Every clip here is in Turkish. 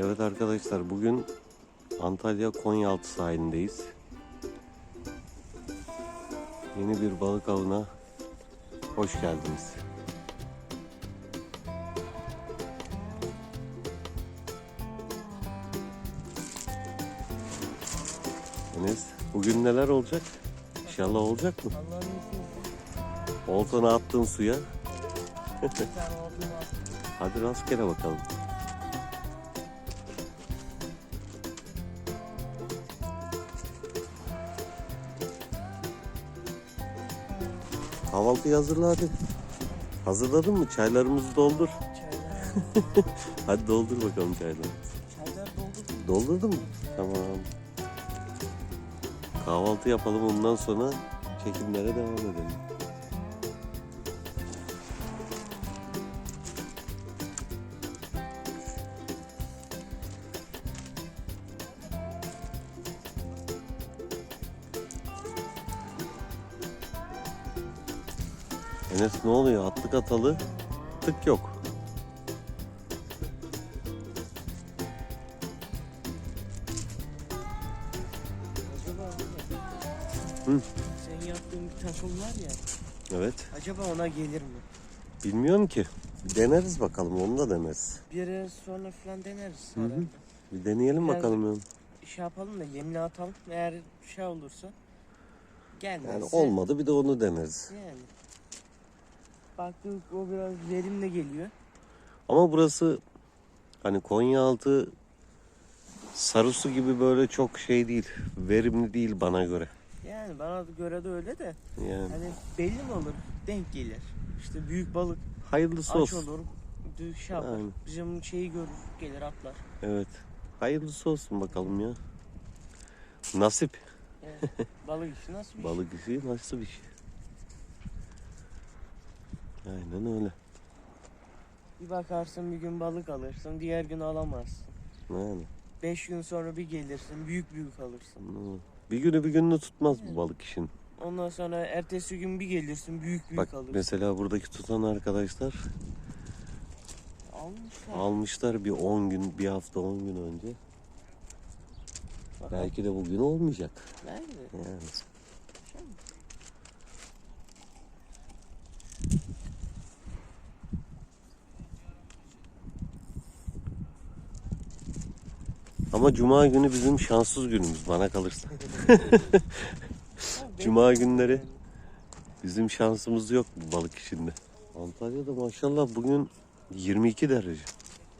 Evet arkadaşlar bugün Antalya Konyaaltı sahilindeyiz. Yeni bir balık avına hoş geldiniz. Enes bugün neler olacak? İnşallah olacak mı? Oltanı attın suya. Hadi rastgele bakalım. Kahvaltıyı hazırla hadi. Hazırladın mı? Çaylarımızı doldur. Çaylar. Hadi doldur bakalım çayları. Çaylar doldurdum. Doldurdun mu? Tamam. Kahvaltı yapalım ondan sonra çekimlere devam edelim. Enes ne oluyor? Atlık atalı tık yok. Hı. Sen yaptığın bir takım var ya. Evet. Acaba ona gelir mi? Bilmiyorum ki. Bir deneriz bakalım onu da deneriz. Bir sonra falan deneriz. Hı hı. Bir deneyelim Biraz- bakalım ya. Şey yapalım da yemini atalım. Eğer şey olursa gelmezse. Yani olmadı bir de onu deneriz. Yani. Baktık o biraz verimli geliyor. Ama burası hani Konyaaltı Sarısu gibi böyle çok şey değil. Verimli değil bana göre. Yani bana göre de öyle de. Yani Hani belli mi olur? Denk gelir. İşte büyük balık hayırlısı aç olsun. olur. Şey yapar. Aynen. Bizim şeyi görür gelir atlar. Evet. Hayırlısı olsun bakalım ya. Nasip. Yani balık işi nasıl bir? Balık işi nasıl bir şey. Aynen öyle. Bir bakarsın bir gün balık alırsın, diğer gün alamazsın. Yani. Beş gün sonra bir gelirsin, büyük büyük alırsın. hı. Bir günü bir gününü tutmaz bu balık işin. Ondan sonra ertesi gün bir gelirsin, büyük büyük Bak alırsın. mesela buradaki tutan arkadaşlar Almışlar. almışlar bir 10 gün, bir hafta 10 gün önce. Bakalım. Belki de bugün olmayacak. Nerede? Yani. Şey mi? Ama cuma günü bizim şanssız günümüz bana kalırsa. Cuma günleri. Bizim şansımız yok bu balık işinde. Antalya'da maşallah bugün 22 derece.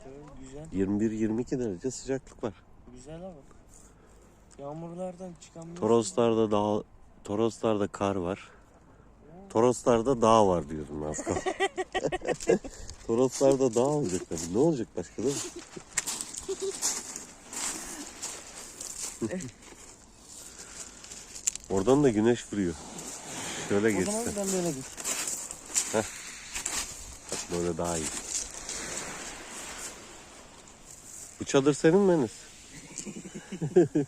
Evet, Güzel, 21-22 derece sıcaklık var. güzel ama. Yağmurlardan çıkan bir- Toroslar'da dağ, Toroslar'da kar var. Toroslar'da dağ var diyordum az. Toroslar'da dağ olacak tabii. Ne olacak başka değil mi? Oradan da güneş vuruyor. Şöyle O zaman ben böyle git. Bak böyle daha iyi. Bu çadır senin mi Enes?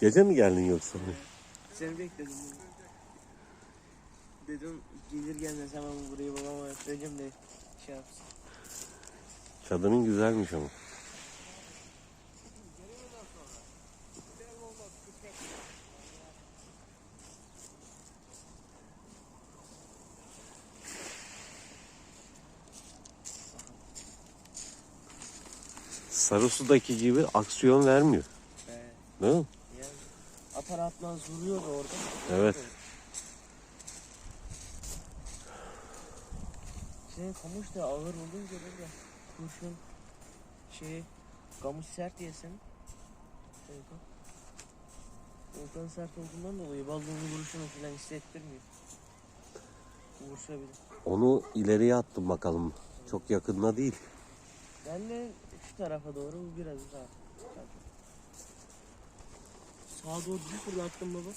Gece mi geldin yoksa? Seni bekledim. Dedim gelir gelmez hemen burayı babama söyleyeceğim de şey yapsın. Çadırın güzelmiş ama. Sarısu'daki gibi aksiyon vermiyor. Be. Değil mi? Yani atar atmaz vuruyor da orada. Evet. Şey kamış da ağır olunca böyle kurşun şey kamış sert yesin. Volkan. Volkan sert olduğundan dolayı balığın vuruşunu falan hissettirmiyor. Vursa bile. Onu ileriye attım bakalım. Çok yakında değil. Ben de şu tarafa doğru biraz daha. Sağa doğru bir fırlattım baba.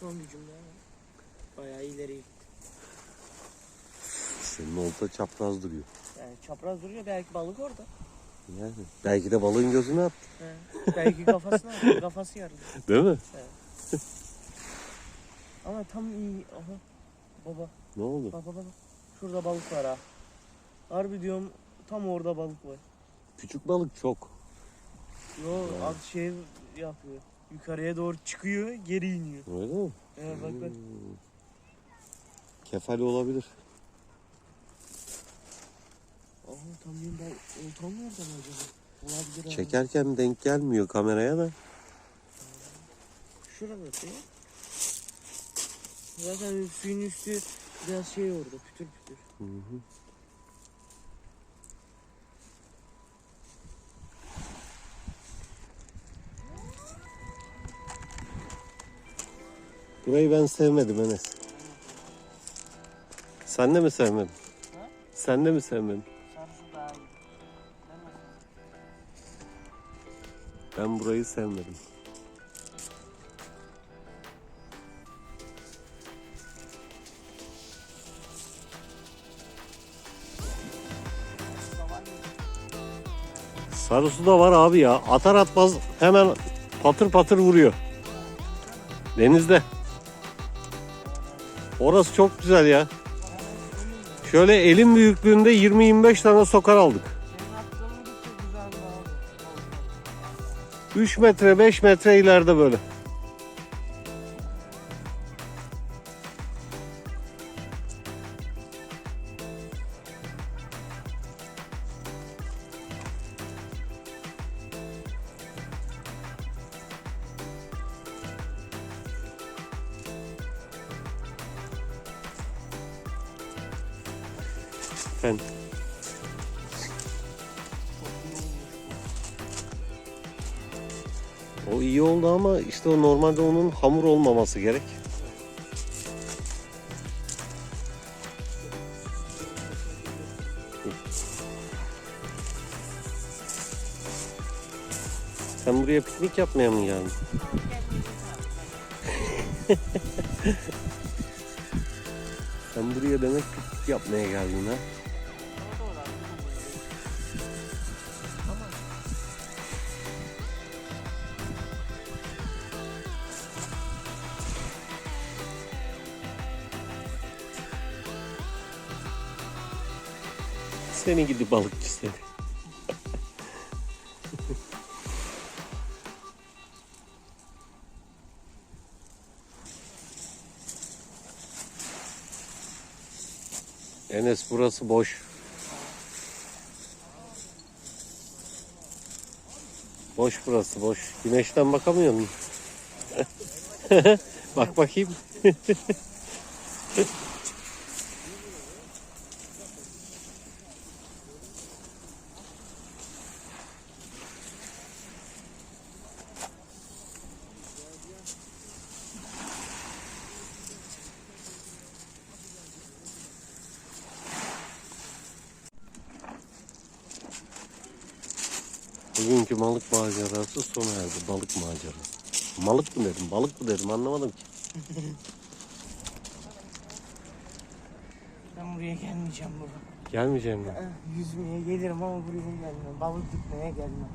Son gücümle. Bayağı ileri gitti. Senin olta çapraz duruyor. Yani çapraz duruyor belki balık orada. Yani belki de balığın gözüne attı. He. Belki kafasına attı, kafası yarıldı. Değil mi? Ama tam iyi. Aha. Baba Ne oldu? bak baba bak. Şurada balık var ha. Harbi diyorum tam orada balık var. Küçük balık çok. Yo at şey yapıyor. Yukarıya doğru çıkıyor geri iniyor. Öyle mi? Ee, bak bak. Kefali olabilir. Aa tam benim ben oltam nereden acaba? Olabilir abi. Çekerken denk gelmiyor kameraya da. Şurada değil. Zaten suyun üstü biraz şey orada pütür pütür. Hı hı. Burayı ben sevmedim Enes. Sen de mi sevmedin? Ha? Sen de mi sevmedin? Ben burayı sevmedim. Sarısı da var abi ya. Atar atmaz hemen patır patır vuruyor. Denizde. Orası çok güzel ya. Şöyle elim büyüklüğünde 20-25 tane sokar aldık. Senin attığın gitse güzel abi. 3 metre 5 metre ileride böyle. Efendim. O iyi oldu ama işte o normalde onun hamur olmaması gerek. Sen buraya piknik yapmaya mı geldin? Sen buraya demek piknik yapmaya geldin ha? Seni gidi balıkçı seni. Enes burası boş. Boş burası boş. Güneşten bakamıyor musun? Bak bakayım. Bugünkü balık macerası sona erdi. Balık macerası. Malık mı dedim, balık mı dedim anlamadım ki. Ben buraya gelmeyeceğim baba. Gelmeyeceğim ben. Eh, Yüzmeye gelirim ama buraya gelmem. Balık tutmaya gelmem.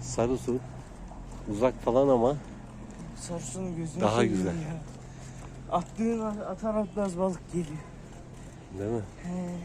Sarı su. Uzak falan ama Sarısının gözünü Daha güzel. ya. Attığın atar atmaz balık geliyor. değil mi? He.